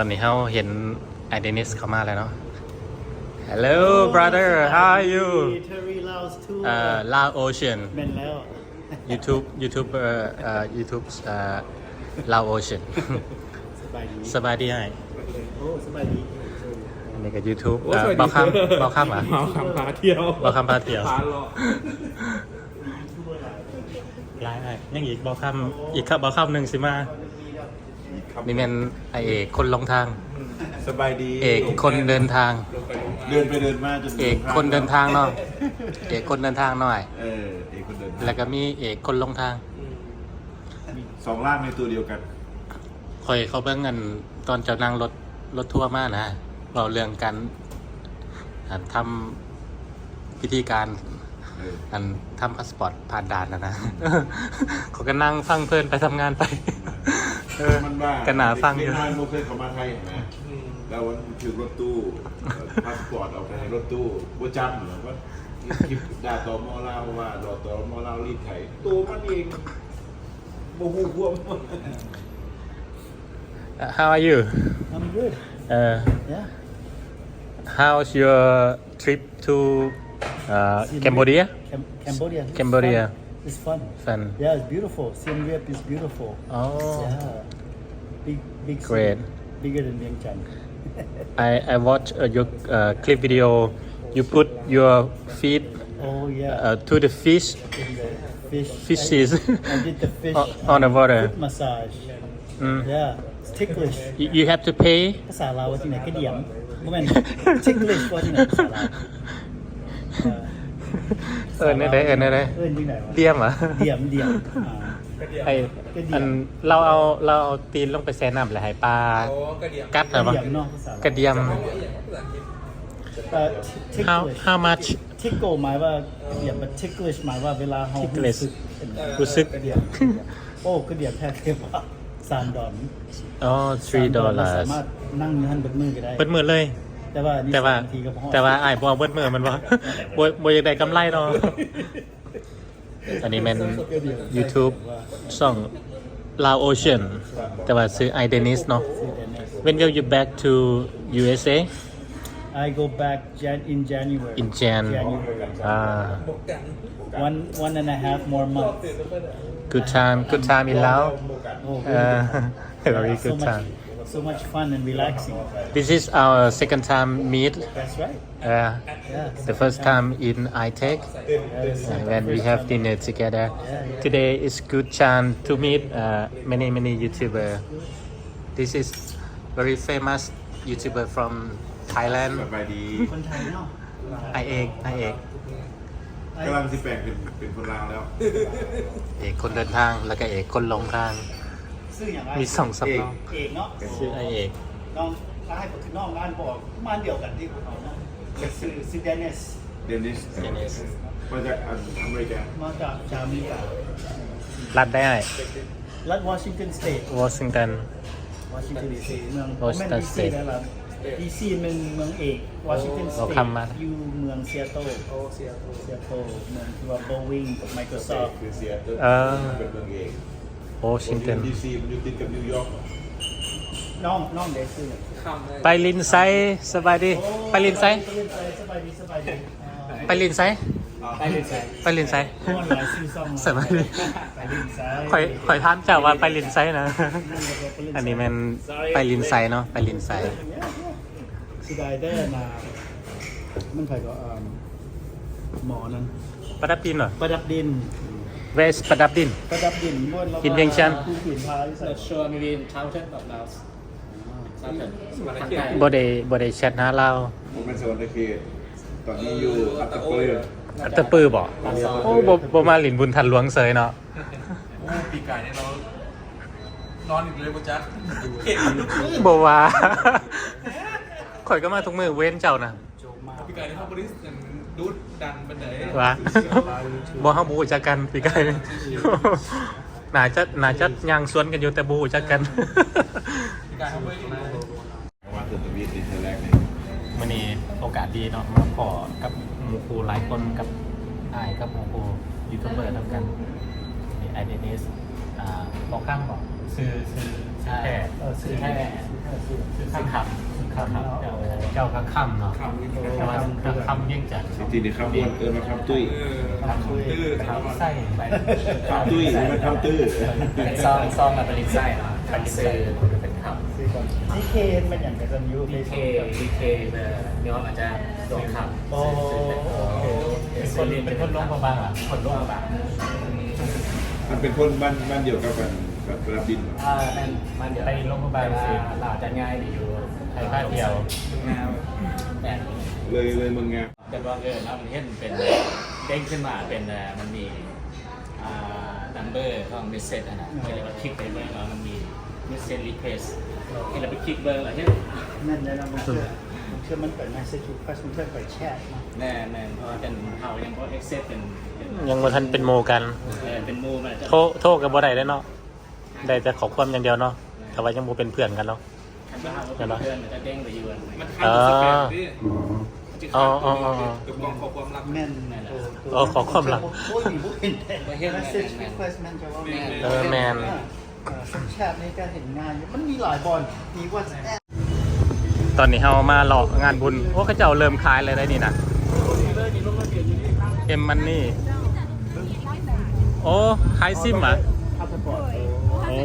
อนนี้เขาเห็นไอเดนิสเข้ามาแล้วเนาะ Hello brother how are you Terry Laos too เอ่อ Lao Ocean เป็นแล้ว YouTube YouTuber เอ่อ YouTube เอ่อ Lao Ocean สบายดีสบายดีไงโอ้สบายดีอันนี้ก็ YouTube โอ้เอ่อสวัสดีเบาข้ามเบาข้ามเหรอะเบาคำพาเที่ยวเบาคำพาเที่ยวพาเลาะไลน์ไอ้ยังอีกเบาข้ามอีกครับเบาข้ามหนึ่งสิมา นี่เป็นไอเอกคนลงทาง สบายดีเอกคนเดินทาง เดินไปเดินมาจนเอกคนเดินทางเนาะเอกคนเดินทางหน่อย เออเอกคนเดินทางแล้วก็มีเอกคนลงทางสองร่างในตัวเดียวกันคอยเขาเบิ่งกันตอนเจ้านั่งรถรถทัวร์มานะเราเรื่องการอ่าทำพิธีการเอออันทำพาสปอร์ตผ่านด่านนะนะเขาก็นั่งฟังเพลินไปทำงานไปเออมันว่ากันหนาฟังอยู่เด็กน้อยโมเคยเข้ามาไทยเห็นไหมแล้ววันถือรถตู้พาสปอร์ตเอาไปในรถตู้บ่จำเหรอว่าคลิปด่าต่อมอลาวว่าด่าต่อมอลาวรีดไถตัวมันเองโมหูควม How are you I'm good uh, yeah How's your trip to uh, Cambodia Cam- Cambodia It's Cambodia. fun. It's fun Fun yeah it's beautiful Siem Reap is beautiful Oh yeah big big city. Great. bigger than Vientiane I I watch uh, your uh, clip video you put your feet oh yeah uh, to the fish in the fish fishes I, I did the fish on- on the water. foot massage Mm. yeah it's ticklish you, you have to pay ภาษาลาวว่าที่ไหนกระเดียมบ่แม่น ticklish ว่าที่ไหนภาษาลาว เออเออเนี่ยได้เออเนี่ยได้เอิ้นที่ไหนวะเดียมเหรอเดียมเดียมอ่าไออันเราเอาเราเอาตีนลงไปแช่น้ำเลยให้ปลาโอ้กระเดียมกัดเหรอวะเดียมเนาะภาษาลาวกระเดียมเอ่อ how ticklish how much tickle หมายว่ากระเดียม but ticklish หมายว่าเวลาเฮา Ticklish เป็นรู้สึกกระเดียมโอ้กระเดียมแท้เทียบว่าสามดอลอ๋อ three สาม dollars สามารถนั่งอยู่หันเบิดมือก็ได้เบิดมือเลย แต่ว่านี่แต่ว่าสมนทีก็พอแต่ว่าไอ้ายบอเบิดมือมันบ่บ่บ่อยากได้กำไรเนาะอันนี้เป็น YouTube ช่อง Lao Ocean แต่ว่าซื้อ i Dennis เนาะ When will you back to USA I go back Jan in January in Jan January อ่า one one and a half more months good time good time in Lao oh เออ very so good much time so much fun and relaxing this is our second time meet that's right uh, yeah the first time in iTech uh, when we have dinner together today is good chance to meet uh, many many YouTuber this is very famous YouTuber from ส Thailand บายดี คนไทยเนาะ ไอเอกไอเอก กำลังสิแปลงเป็นเป็นคนลาวแล้ว เอกคนเดินทางแล้วก็เอกคนลงทาง ซื้ออย่างไรมีสองสำรองเอกเนาะชื่อไอเอกน้องถ้าให้คือน้องงานบอกบ้านเดียวกันที่พวกเราเนาะซื้อซื้อเดนิสเดนิส Dennis มาจากอันอเมริกามาจากจาเมการัดได้รัฐวอชิงตันสเตทวอชิงตันวอชิงตันดีซีเมือง Washington ดีซี State แล้วล่ะดีซีเป็นเมืองเอกวอชิงตันสเราเตทคำมาอยู่เมืองซีแอตเทิลโอ้เสียโอ้ซีแอตเทิลเมืองที่ว่าโบวิงกับ Microsoft คือเซียเตอร์เออเป็นเมืองเอก วอชิงตันดีซีมันอยู่ติดกับนิวยอร์กน้องน้องได้ซื้อคำเลยไปลินไซสบายดี ไปลินไซไปลินไซสบายดีสบายดีอ่าไปลินไซไปเลยใช่ไปลินไซม่วนหลายซื้อซ่องสบายดีไปลินไซข่อยข่อยท่านเจ้าว่าไปลินไซนะ อันนี้มันไปลินไซเนาะไปลินไซสิได้ได้มามันใครก็อ่าหมอนั้นประดับดินเหรอประดับดิน เวสประดับดินประดับดินบนแล้วกินเวียงจันทร์ผู้ผินพายใส่เราชวนมีนเช้าเช่นแบบเราเช้าเช่นสมัยเด็กบ่ได้บ่ได้แชทหาเราผมเป็นสวรรค์เขตตอนนี้อยู่อัตตปืออัตตปือบ่โอ้บ่บ่มาหลินบุญทันหลวงเสยเนาะโอ้ปีกายเนี่ยเรานอนอยู่เลยปุ๊จ๊ะบ่ว่าข่อยก็มาทุกมือเว้นเจ้านะโจมาปีกายในห้องบริษัทดูด ดันเป็นไหนว่าบ่เฮาบ่รู้จักกันพี่ไก่น่าจะน่าจะย่างสวนกันอยู่แต่บ่รู้จักกันปีกายเขาไม่ได้วันตุนทวีติดแรกเลยมื่อนี้โอกาสดีเนาะมาขอกับหมูครูหลายคนกับไอ้ายกับหมูครูยูทูบเบอร์ทำกันนี่ไอเดนิสอ่าบอกข้ามบอกซื้อซื้อซื้อซื้อแพร่เออซื้อแค่ซื้อซื้อขับซื้ อขับเจ้าเจ้าก็ค่ำเนาะแต่ว่าค่ำเยี่ยงจัดจริงๆนี่คำว่าเออมาคำตุ้ยทำด้วยขับไส้ไปคำตุ้ยนี่มันคำตื้อเป็นซองซองกับเป็นลิ้นไส้เนาะเป็นลิ้นไส้เป็นขับซื้อก่อนนี่เคนมันอย่างกับยูดีเคดีเคเบอร์เนื้อมันจะโดนขับโอ้โหเป็นคนเป็นคนลงมาบ้างอะคนลงมาบ้างมันเป็นคนบ้านบ้านเดียวกับกันกับรับดินเหรออ่านั่นมันไปลงมาบ้างสิหลาจะง่ายดีอยู่ใคร บ้านเดียวงาแบบเลยเลยมึงไงเป็นว่าเออแล้วมันเห็นเป็นเด้งขึ้นมาเป็นมันมีอ่านัมเบอร์ของเมสเซจนะเวลาเราคลิกไปเบอร์แล้วมันมีเมสเซจรีเควสที่เราไปคลิกเบอร์อะไรเฮ้ยนั่นเลยนะมันเชื่อมันเชื่อมันเปิด message request มันเชื่อเปิดแชทนะแน่แน่เพราะว่เป็นเฮายังเพราะเอ็กเซปเป็นเป็นยังบ่ทันเป็นโมกันเป็นมูมันโทรโทรกับบ่ได้เลยเนาะได้แต่ขอความอย่างเดียวเนาะแต่ว่ายังบ่เป็นเพื่อนกันเนาะ ทำให้เราเป็นเพื่อนมันจะเด้งไปอยู่มันเอออ๋ออ๋ออ๋อแม่นเออขอความลับโอ้ยผู้เห็นแต่ message request แม่นจะว่าแม่นเออแมนแชทนี่ก็เห็นงานอยู่มันมีหลายบอลมี WhatsApp ตอนนี้เฮามาหลอกงานบุญโอ้เขาเจ้าเริ่มขายเลยได้นี่นะเอ็มมันนี่ โอ้ขายซิมเหรอะพาสปอร์ตโอ้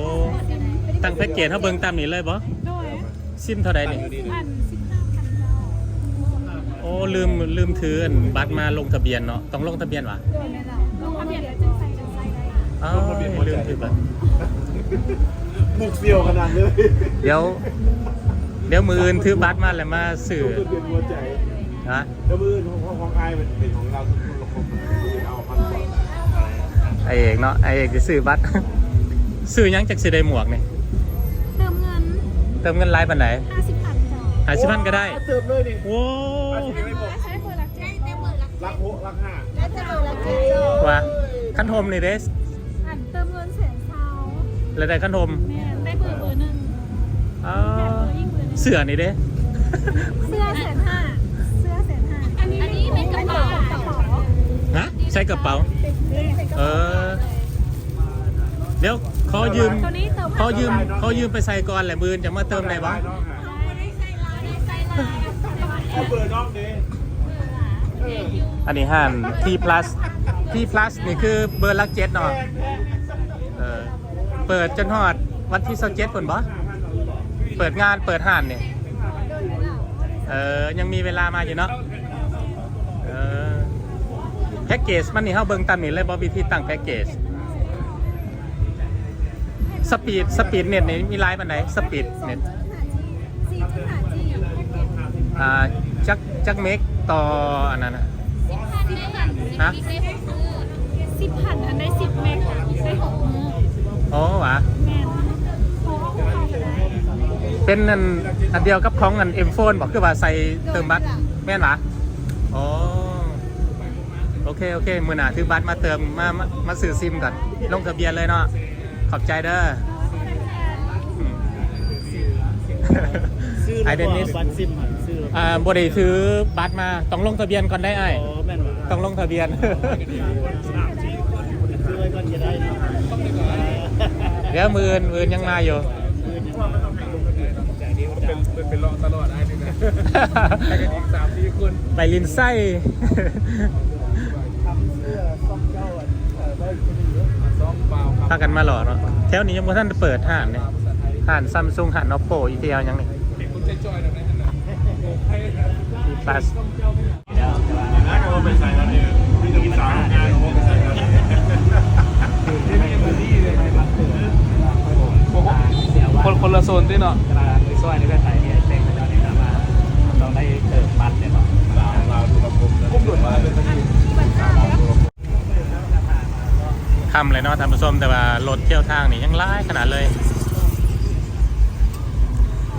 ตั้งแพ็กเกจเฮาเบิ่งตามนี้เลยบ่โดย ซิมเท่าใดนี่อันสิบห้าพันดาวโอ้ลืมลืมถืออันบัตรมาลงทะเบียนเนาะต้องลงทะเบียนวะโดยแม่เราลงทะเบียนแล้วจึงใส่จะใส่ได้อ้าวลืมถือบัตรบุกเซียวขนาดเลยเดี๋ยว เดี๋ยวมืออื่นถือบัตรมาแล้วมาสื่อเปลี่ยนหัวใจนะแล้วมือของของไอ้เป็นเป็นของเราทุกคนเราคงเอาพันกว่าไอเอกเนาะไอเอกจะซื้อบัตรซื้อหยังจากสิได้หมวกนี่เติมเงินเติมเงินไลน์ปันไหนห้าสิบพันจอหาสิพันก็ได้เติมเลยนี่โว้ใช้เบอร์หลักเจ็ดได้เบอร์หลักรักโหรักห้าแล้วจะเบอร์หลักเจ็ดจอว่าคันโทมนี่เดสอันเติมเงินแสนเช้าแล้วได้คันโทมแม่ได้เบอร์เบอร์หนึ่งอ๋อแถมเบอร์อีกเบอร์หนึ่งเสือนี่เด้เสื้อแสนห้าเสื้อแสนห้าอันนี้อันนี้เป็นกระเป๋ากระเป๋าฮะใส่กระเป๋าเป็นกระเอเป๋าอเดี๋ยว ขอยืมตัวนี้เติมขอยืมขอยืมไปใส่ก่อนแหละมือจะมาเติมได้บ้างได้ใส่ลายได้ใส่ลายเอาเบอร์น้องดิอันนี้ห่าน T plus T plus นี่คือเบอร์ลักเจ็ดเนาะเออเปิดจนฮอดวันที่สิบเจ็ดคนบ่เปิดงานเปิดห่านเนี่ยเออยังมีเวลามาอยู่เนาะเออแพ็กเกจมันนี่เฮาเบิ่งตามนี่เลยบ่วิธีตั้งแพ็กเกจ สปีดสปีดเน็ตนี่มีไลน์ปานใดสปีดเน็ตสี่จุดห้าจีแพ็กเกจอ่าจักจักเมกต่ออันนั้นน่ะสิบพันฮะสิบพันอันได้สิบเมกได้หกมืออ๋อหวะแมนโอ้โหเข้าไปได้เป็นอันอันเดียวกับของอันเอ็มโฟนบอกคือว่าใส่เติมบัตรแม่นหวะอ๋อโอเค โอเค มือหนาถือบัตรมาเติมมามามาซื้อซิมก่อนลงทะเบียนเลยเนาะข อบใจเด้ออืมซื้อไอแล้วเดก็นิสบัตรซิมหันซื้อแล้วอ่าบได้ถือบัตรมาต้องลงทะเบียนก่อนได้ไอ้ายอ๋อแม่นว่ะต้องลงทะเบียน ซื้อไว้ก่อนจะได้เนาะเดี๋ยวมืออื่นมืออื่นยังมาอยู่ เป็นเป็นรองตลอดไอ้นี่นะให้กันอีกสามสี่คน ไปลินไส้ พากันมาหล่อเนาะแถวนี้ยังบ่ท่านเปิดห้านเนี่ยห้านซัมซุงห้านนอปโปอีเทียยังนี่เห็นคุณเจ๊จอยแบบนั้นนะพลัสนะก็ไปใส่แล้วเนี่ยพี่จะมีสามงานผมไปใส่แล้วเนี่ยคนคนละโซนด้วยเนาะกระดาษซอยนี่ก็ใส่เนี่ยเต็งไปแล้วนี่นะมาต้องได้เติมบัตรเนี่ยเนาะลาวลาวดูระบบนะผมดูมาเป็นที่ คำเลยเนาะท่านผู้ชมแต่ว่ารถเที่ยวทางนี่ยังร้ายขนาดเลย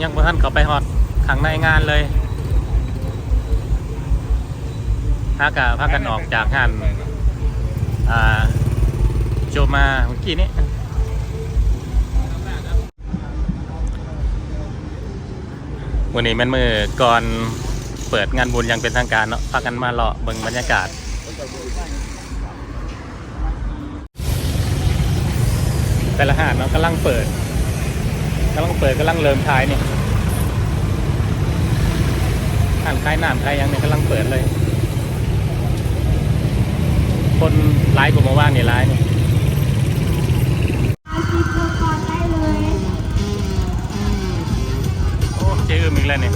ยังบ่ท่านเขาไปฮอดข้างในงานเลยพากะพากันออกจากงานอ่าโจมาเมื่อกี้นี้วันนี้แมันมือก่อนเปิดงานบุญยังเป็นทางการเนาะพากันมาเลาะเบิ่งบรรยากาศ แต่ละหาดเนาะกำลังเปิดกำลังเปิดกำลังเริ่มขายเนี่อ่านขายน้ำขายยังเนี่ยกำลังเปิดเลย คนไลฟ์กว่าเมื่อวานนี่ไลฟ์นี่อาชีพตัวก่อนได้เลยโอ้เจอมอีกแล้วเนี่ย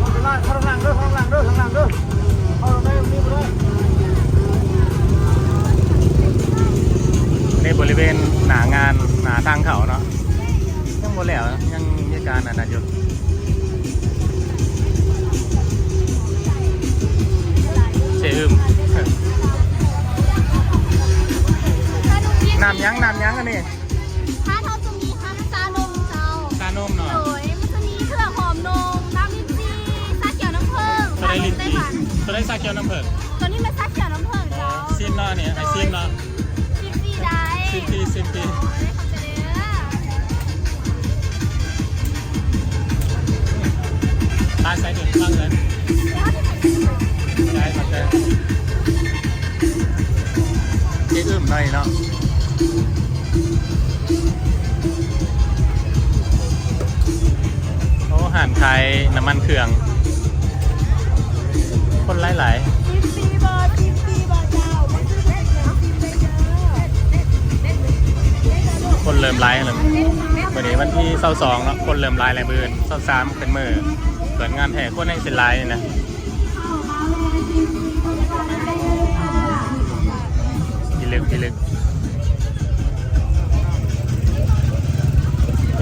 ข้างล่างข้างล่างด้วยข้างหล่างด้วยข้างหล่างด้วยเอาลงได้นี่มาด้วย ใน บริเวณหนางานหนาทางเขาเนาะยังบ่แล้วยังมีการอันนั้นอยู่เจ๊อึมถ้าหนูกินน้ำยั้งน้ำยั้งอันนี้ถ้าเขาจะมีทั้งซานมเจ้าตานมเนาะโดยมันจะมีเครื่องหอมนมน้ำลิ้นจี่ซาเขียวน้ำผึ้งตัวได้ลิ้นไต้จีหวันตัวได้ซาเกียวน้ำเผิกตัวนี้มันซาเขียวน้ำผึ้งเจ้าซิมเนาะเนี่ยไอซิมเนาะซิม ซีได้ซิมปีซิมปีโอ้ยขอบใจเด้อตาใส่ถุงฟังเลยได้ครับได้เจ๊อึมหน่อยเนาะโอ้ห่านขายน้ำมันเครื่อง คนหลายซิ คนเริ่มไลฟ์แล้ววันนี้วันที่เสาสองเนาะคนเริ่มไลฟ์แล้วมือเสาสามเป็นมือเปิดงานแห่คนให้เป็นไลฟ์นะพี่ลึกพี่ลึก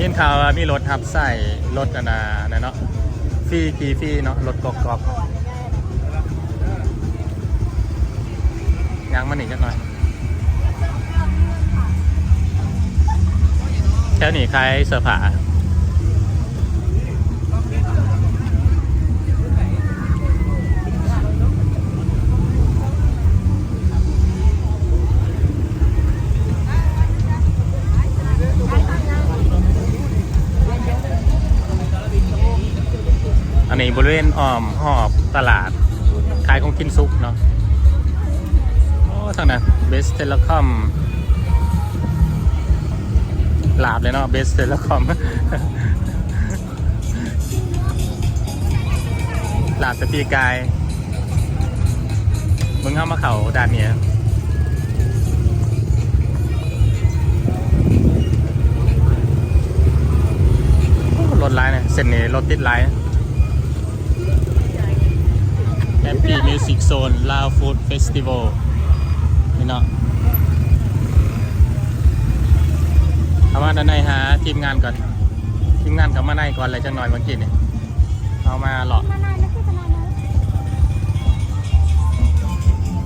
ยินข่าวมีรถทับใส่รถอนาเนาะฟรีกี่ฟรีเนาะรถกรอกกอกยังมันอีกจักหน่อย แถวนี้ใครเสื้อผ้าอันนี้บริเวณอ้อมหอบตลาด ขายของกินซุปเนาะโอ้ทางนั้นเบสเทเลคอม ลาบเลยเนาะเบสเทเลคอมลาบสปีกาย มึงเข้ามาเขาด่านเนี้ยรถไลน์เนี่ยเส้นนี้รถติดไลน์ Happy Music Zone Lao Food Festival นี่เนาะ เอามาด้านในหาทีมงานก่อน ทีมงานเขามาในก่อนเลยจังหน่อยเมื่อกี้เนี่ยเอามาหลอกมานานนะคือมานานนะ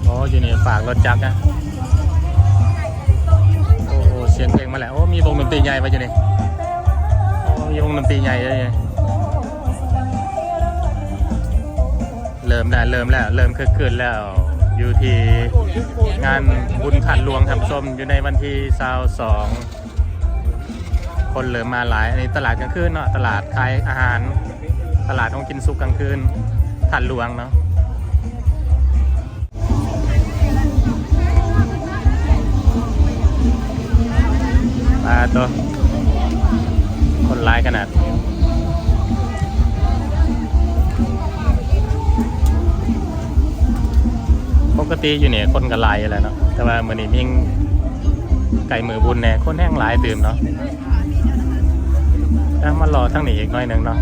โอ้อยู่นี่ฝากรถจักรนะโอ้โหเสียงเพลงมาแล้วโอ้มีวงดนตรีใหญ่มาอยู่นี่โอ้มีวงดนตรีใหญ่เลยเริ่มแล้วเริ่มแล้ว เริ่มคึกคืนแล้วอยู่ที่งานบุญขันหลวงทำส้มอยู่ในวันที่สาวสอง คนเริ่มมาหลาย อันนี้ตลาดกลางคืนเนาะ ตลาดขายอาหาร ตลาดของกินซุปกลางคืนขันหลวงเนาะปลาตัว คนร้ายขนาดปกติอยู่เนี่ยคนก็หลายอยู่แล้วเนาะแต่ว่ามือนี้มิ่งไก่มือบุญเนี่ยคนแห้งหลายตื่มเนาะ แล้วมารอทั้งนี้อีกหน่อยหนึ่งเนาะ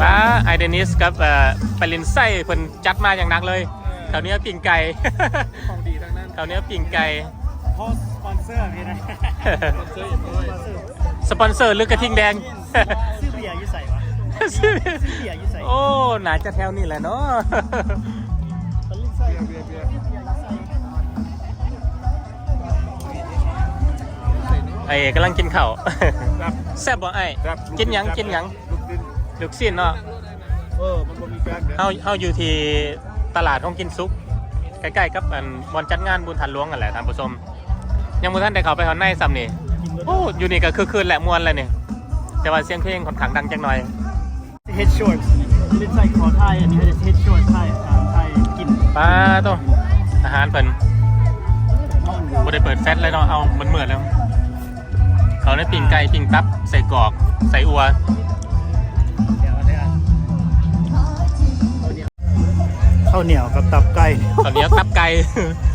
ป้าไอเดนิสกับเอ่อปลินไส้เพิ่นจัดมาอย่างหนักเลยแถวนี้ปิ่งไก่ของดีทั้งนั้นแถวนี้ปิ่งไก่พสปอนเซอร์มีนะ สปอนเซอร์สปอนเซอร์หรือกระทิงแดง วะซื้อเบียร์อยี่ใส่โอ้น่าจะแถวนี้แหละเนาะตะลิงใส่เบียร์เบียร์ไอ้กำลังกินข้าวแซ่บบ่ไอ้ครับกินหยังกินหยังลูกดินลูกสิ้นเนาะเออมันบ่มีแก๊กเด้อเฮาเฮาอยู่ที่ตลาดของกินซุปใกล้ๆกับอันบอนจัดงานบุญทันหลวงกันแหละท่านผู้ชมยังบ่ทันได้เข้าไปข้างในซ้ำนี่โอ้อยู่นี่ก็คือคืนแหละมวนเลยนี่แต่ว่าเสียงเพลงค่อนข้างดังจังหน่อย เฮดช็อตเป็นใส่ขอไทยอันนี้เขาจะเทสชวดไทยอาหารไทยกินปลาตัวอาหารเพิ่นบ่ได้เปิดแฟตเลยเนาะเอามันเหมือนแล้ว เขาได้ปิ่งไก่ปิ่งตับ ใส่กรอก ใส่อัวข้าวเหนียวกับตับไก่ตอนนี้ตับไก่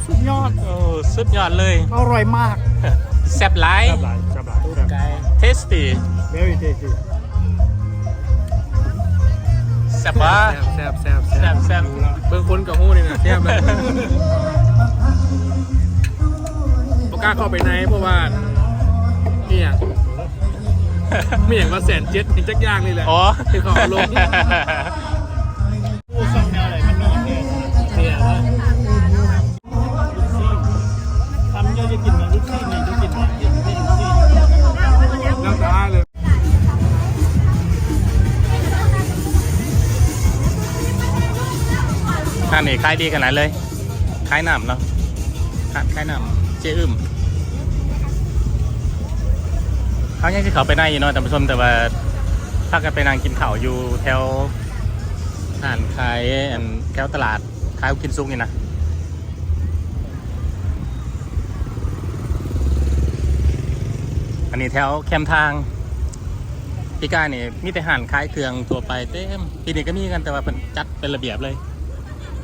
สุดยอดโอ้สุดยอดเลย อร่อยมากแซ่บหลายจับหลายจับหลายจับหลายเทสตี้ very tasty บปะแซ่บแซ่บแซ่บแซ่บเบิ่งคนกับหูนี่นะแซ่บเลยบ่กล้าเข้าไปในเพราะว่านี่อย่างไม่อย่างว่าแสนเจ็ดนี่จักอย่างนี่แหละอ๋อที่เขาเอาลงานนี่ขายดีขนาดเลยขายน้ำเนาะขายขายน้ำเจ๊อึมเขายังจะเขาไปได้อยู่เนาะท่านผู้ชมแต่ว่าถ้ากันไปนั่งกินข้าวอยู่แถวอ่านขายแถวตลาดขายกินซุกนี่นะอันนี้แถวแคมทางพี่กายนี่มีแต่ห่านขายเครื่องทั่วไปเต็มที่นี่ก็มีกันแต่ว่าเป็นจัดเป็นระเบียบเลย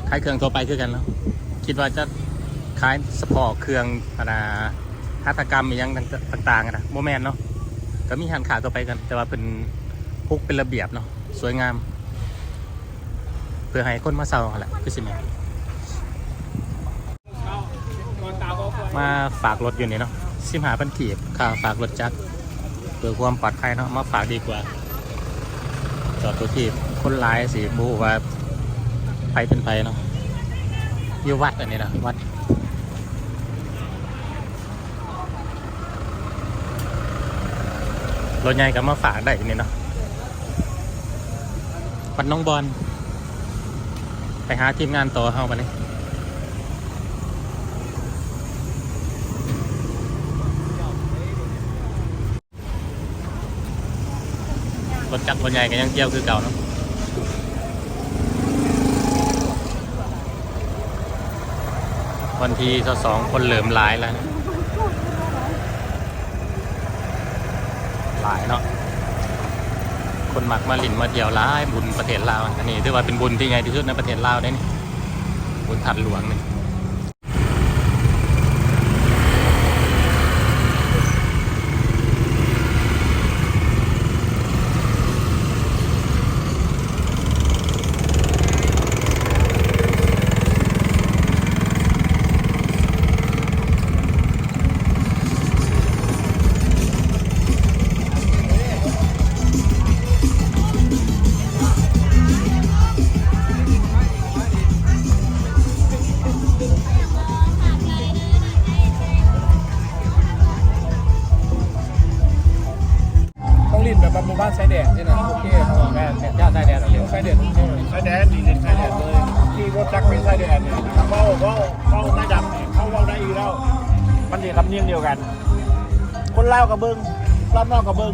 ขายเครื่องทั่วไปคือกันแล้วคิดว่าจะขายสปอร์เครื่องอะไรหัตถกรรมอหยังต่างๆนะโมแมนเนาะก็มีหันขาทั่วไปกัน แต่ว่าเป็นพุกเป็นระเบียบเนาะสวยงาม เพื่อให้คนมาเซาแหละคือสิแมนมาฝากรถอยู่นี่เนาะสิมหาพันกีบค่าฝากรถจักรเพื่อความปลอดภัยเนาะมาฝากดีกว่า จอดตัวที่คนร้ายสิบูว่า ไปเป็นไปเนาะอยู่วัดอันนี้นะวัดรถใหญ่ก็มาฝากได้อันนี้เนาะวัดน้องบอลไปหาทีมงานต่อเฮามาเลยรถจักรรถใหญ่ก็ยังเที่ยวคือเก่าเนาะ วันทีสสองคนเหลิมหลายแล้วนะหลายเนาะคนมักมาลินมาเที่ยวหลายบุญประเทศลาวอันนี้ถือว่าเป็นบุญที่ใหญ่ที่สุดในประเทศลาวได้นี่บุญถัดหลวงนี่าวนอกกับเบิ้ง